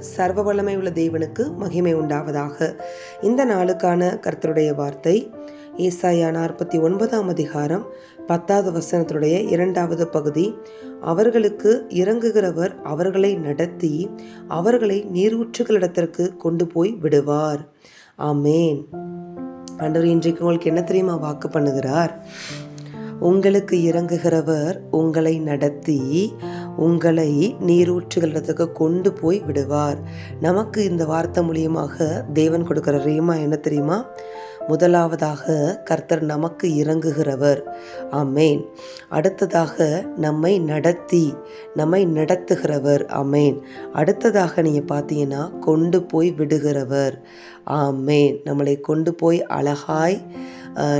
சர்வ வல்லமை உள்ள தேவனுக்கு மகிமை உண்டாவதாக. இந்த நாளுக்கான கர்த்தருடைய வார்த்தை ஏசாயா நாற்பத்தி ஒன்பதாம் அதிகாரம் பத்தாவது வசனத்துடைய இரண்டாவது பகுதி. அவர்களுக்கு இறங்குகிறவர் அவர்களை நடத்தி அவர்களை நீரூற்றுகளிடத்திற்கு கொண்டு போய் விடுவார். ஆமேன். ஆண்டவர் இன்றைக்கு உங்களுக்கு என்ன தெரியுமா வாக்கு பண்ணுகிறார்? உங்களுக்கு இறங்குகிறவர் உங்களை நடத்தி உங்களை நீரூற்றுகளிடத்துக்கு கொண்டு போய் விடுவார். நமக்கு இந்த வார்த்தை மூலியமாக தேவன் கொடுக்கிற ரீமா என்ன தெரியுமா? முதலாவதாக கர்த்தர் நமக்கு இறங்குகிறவர். அமேன் அடுத்ததாக நம்மை நடத்தி நம்மை நடத்துகிறவர். அமேன் அடுத்ததாக நீங்கள் பார்த்தீங்கன்னா கொண்டு போய் விடுகிறவர். ஆமேன். நம்மளை கொண்டு போய் அழகாய்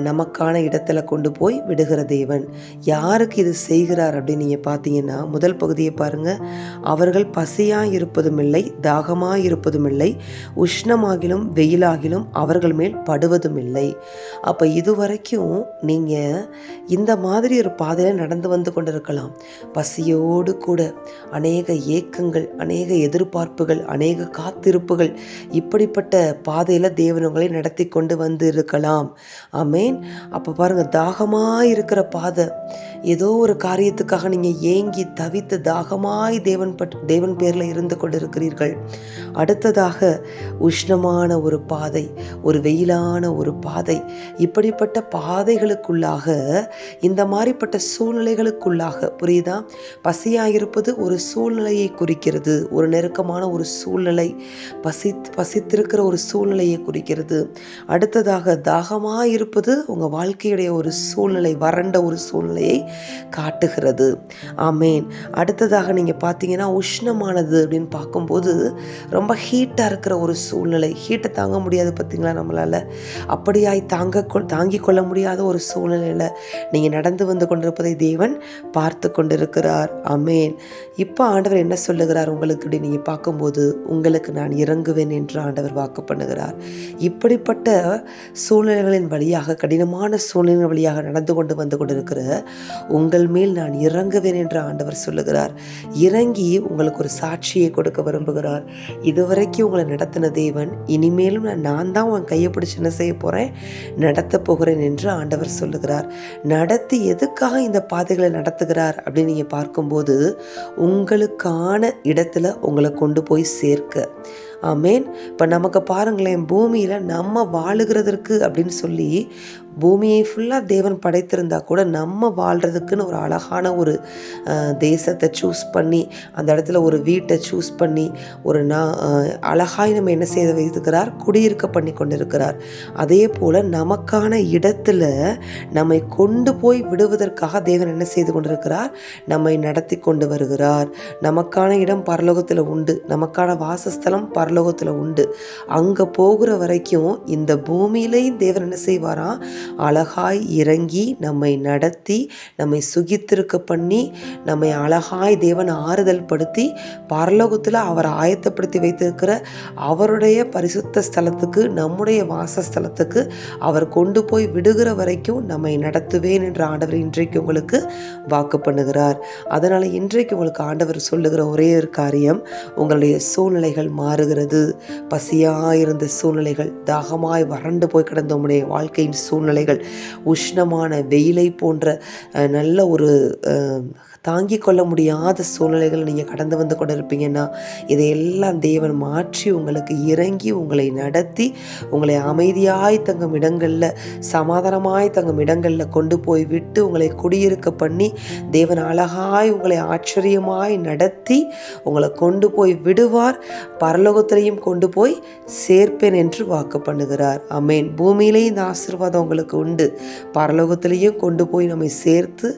நமக்கான இடத்துல கொண்டு போய் விடுகிற தேவன். யாருக்கு இது செய்கிறார் அப்படின்னு நீங்கள் பார்த்தீங்கன்னா முதல் பகுதியை பாருங்கள் அவர்கள் பசியாக இருப்பதும் இல்லை தாகமாக இருப்பதும் இல்லை உஷ்ணமாகிலும் வெயிலாகிலும் அவர்கள் மேல் படுவதும் இல்லை அப்போ இதுவரைக்கும் நீங்கள் இந்த மாதிரி ஒரு பாதையில் நடந்து வந்து கொண்டிருக்கலாம். பசியோடு கூட அநேக ஏக்கங்கள் அநேக எதிர்பார்ப்புகள் அநேக காத்திருப்புகள் இப்படிப்பட்ட பாதையில் தேவன் உங்களை நடத்தி கொண்டு வந்து இருக்கலாம் அமேன் அப்போ பாருங்கள் தாகமாக இருக்கிற பாதை. ஏதோ ஒரு காரியத்துக்காக நீங்கள் ஏங்கி தவித்து தாகமாய் தேவன் பட் தேவன் பேரில் இருந்து கொண்டிருக்கிறீர்கள். அடுத்ததாக உஷ்ணமான ஒரு பாதை ஒரு வெயிலான ஒரு பாதை. இப்படிப்பட்ட பாதைகளுக்குள்ளாக இந்த மாதிரிப்பட்ட சூழ்நிலைகளுக்குள்ளாக புரியுதா? பசியாயிருப்பது ஒரு சூழ்நிலையை குறிக்கிறது. ஒரு நெருக்கமான ஒரு சூழ்நிலை பசி பசித்திருக்கிற ஒரு சூழ்நிலையை குறிக்கிறது. அடுத்ததாக தாகமாக இருப்பது உங்கள் வாழ்க்கையுடைய ஒரு சூழ்நிலை வறண்ட ஒரு சூழ்நிலையை காட்டுகிறது. ஆமேன். அடுத்ததாக நீங்கள் பார்த்தீங்கன்னா உஷ்ணமானது அப்படின்னு பார்க்கும்போது ரொம்ப ஹீட்டாக இருக்கிற ஒரு சூழ்நிலை. ஹீட்டை தாங்க முடியாது பார்த்தீங்களா நம்மளால்? அப்படியாய் தாங்க தாங்கி கொள்ள முடியாத ஒரு சூழ்நிலையில் நீங்கள் நடந்து வந்து கொண்டிருப்பதை தேவன் பார்த்து கொண்டிருக்கிறார். அமேன் இப்போ ஆண்டவர் என்ன சொல்லுகிறார் உங்களுக்கு இப்படி நீங்கள் பார்க்கும்போது? உங்களுக்கு நான் இறங்குவேன் என்று ஆண்டவர் வாக்கு பண்ணுகிறார். இப்படிப்பட்ட சூழ்நிலைகளின் வழியாக கடினமான சூழ்நிலை வழியாக நடந்து கொண்டு வந்து கொண்டிருக்கிற உங்கள் மேல் நான் இறங்குவேன் என்று ஆண்டவர் சொல்லுகிறார். இறங்கி உங்களுக்கு ஒரு சாட்சியை கொடுக்க விரும்புகிறார். இதுவரைக்கும் உங்களை நடத்தின தேவன் இனிமேலும் நான் நான் தான் உன் கையை பிடிச்சி என்ன செய்ய போகிறேன் நடத்த போகிறேன் என்று ஆண்டவர் சொல்லுகிறார். நடத்தி எதுக்காக இந்த பாதைகளை நடத்துகிறார் அப்படின்னு நீங்கள் பார்க்கும்போது உங்களுக்கான இடத்துல உங்களை கொண்டு போய் சேர்க்க. ஆமேன். இப்போ நமக்கு பாருங்களேன் பூமியில் நம்ம வாழுகிறதற்கு அப்படின்னு சொல்லி பூமியை ஃபுல்லாக தேவன் படைத்திருந்தா கூட நம்ம வாழ்கிறதுக்குன்னு ஒரு அழகான ஒரு தேசத்தை சூஸ் பண்ணி அந்த இடத்துல ஒரு வீட்டை சூஸ் பண்ணி ஒரு நான் அழகாய் நம்ம என்ன செய்து வைத்துக்கிறார் குடியிருக்க பண்ணி கொண்டிருக்கிறார். அதே போல் நமக்கான இடத்துல நம்மை கொண்டு போய் விடுவதற்காக தேவன் என்ன செய்து கொண்டிருக்கிறார்? நம்மை நடத்தி கொண்டு வருகிறார். நமக்கான இடம் பரலோகத்தில் உண்டு. நமக்கான வாசஸ்தலம் பரலோகத்தில் உண்டு. அங்கே போகிற வரைக்கும் இந்த பூமியிலையும் தேவன் என்ன செய்வாராம்? அழகாய் இறங்கி நம்மை நடத்தி நம்மை சுகித்திருக்க பண்ணி நம்மை அழகாய் தேவன் ஆறுதல் படுத்தி பரலோகத்தில் அவர் ஆயத்தப்படுத்தி வைத்திருக்கிற அவருடைய பரிசுத்த ஸ்தலத்துக்கு நம்முடைய வாசஸ்தலத்துக்கு அவர் கொண்டு போய் விடுகிற வரைக்கும் நம்மை நடத்துவேன் என்ற ஆண்டவர் இன்றைக்கு உங்களுக்கு வாக்கு பண்ணுகிறார். அதனால் இன்றைக்கு உங்களுக்கு ஆண்டவர் சொல்லுகிற ஒரே ஒரு காரியம் உங்களுடைய சூழ்நிலைகள் மாறுகிறது. பசியாக இருந்த சூழ்நிலைகள் தாகமாய் வறண்டு போய் கிடந்த உங்களுடைய வாழ்க்கையின் சூழ்நிலை சூழ்நிலைகள் உஷ்ணமான வெயிலை போன்ற நல்ல ஒரு தாங்கி கொள்ள முடியாத சூழ்நிலைகள் நீங்கள் கடந்து வந்து கொண்டு இருப்பீங்கன்னா இதையெல்லாம் தேவன் மாற்றி உங்களுக்கு இறங்கி உங்களை நடத்தி உங்களை அமைதியாய் தங்கும் இடங்களில் சமாதானமாய் தங்கும் இடங்களில் கொண்டு போய் விட்டு உங்களை குடியிருக்க பண்ணி தேவன் அழகாய் உங்களை ஆச்சரியமாய் நடத்தி உங்களை கொண்டு போய் விடுவார் பரலோகத்திலையும் கொண்டு போய் சேர்ப்பேன் என்று வாக்கு பண்ணுகிறார். அமேன் பூமியிலேயும் இந்த ஆசீர்வாதம் உங்களுக்கு உண்டு. பரலோகத்திலையும் கொண்டு போய் நம்மை சேர்த்து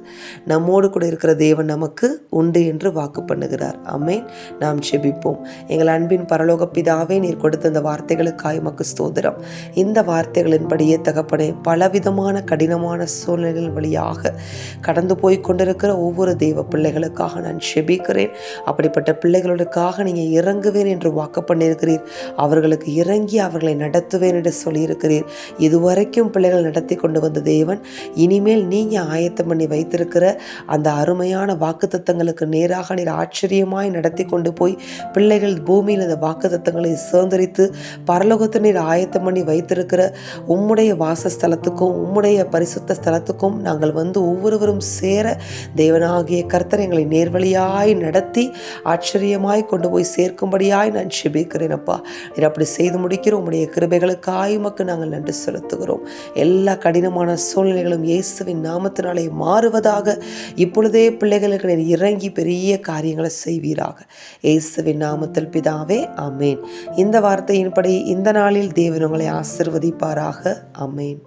நம்மோடு கூட இருக்கிற தேவன் தேவன் நமக்கு உண்டு என்று வாக்கு பண்ணுகிறார். அமேன் நாம் செபிப்போம் எங்கள் அன்பின் பரலோக பிதாவே நீர் கொடுத்த இந்த வார்த்தைகளுக்காய் மக்கு ஸ்தோதிரம் இந்த வார்த்தைகளின்படியே தகப்பனே பலவிதமான கடினமான சூழ்நிலைகள் வழியாக கடந்து போய் கொண்டிருக்கிற ஒவ்வொரு தெய்வ பிள்ளைகளுக்காக நான் செபிக்கிறேன் அப்படிப்பட்ட பிள்ளைகளுக்காக நீங்கள் இறங்குவேன் என்று வாக்கு பண்ணியிருக்கிறீர். அவர்களுக்கு இறங்கி அவர்களை நடத்துவேன் என்று சொல்லியிருக்கிறீர். இதுவரைக்கும் பிள்ளைகள் நடத்தி கொண்டு வந்த தேவன் இனிமேல் நீங்கள் ஆயத்தம் பண்ணி வைத்திருக்கிற அந்த அருமையான மேன்மையான வாக்குத்தத்தங்களுக்கு நேராக நீர் ஆச்சரியமாய் நடத்தி கொண்டு போய் பிள்ளைகள் பூமியில் இந்த வாக்குத்தத்தங்களை சுதந்திரித்து பரலோகத்தை நீர் ஆயத்தம் பண்ணி வைத்திருக்கிற உம்முடைய வாசஸ்தலத்துக்கும் உம்முடைய பரிசுத்த ஸ்தலத்துக்கும் நாங்கள் வந்து ஒவ்வொருவரும் சேர தேவனாகிய கர்த்தர் எங்களை நேர்வழியாய் நடத்தி ஆச்சரியமாய் கொண்டு போய் சேர்க்கும்படியாய் நான் செபிக்கிறேன் அப்பா. நீர் அப்படி செய்து முடிக்கிறோம் உம்முடைய கிருபைகளுக்காய் உமக்கு நாங்கள் நன்றி செலுத்துகிறோம். எல்லா கடினமான சூழ்நிலைகளும் இயேசுவின் நாமத்தினாலே மாறுவதாக இப்பொழுதே பிள்ளை பிள்ளைகளுக்கு நீர் இறங்கி பெரிய காரியங்களை செய்வீராக. இயேசுவின் நாமத்தில் பிதாவே அமேன் இந்த வார்த்தையின்படி இந்த நாளில் தேவன் உங்களை ஆசிர்வதிப்பாராக. அமேன்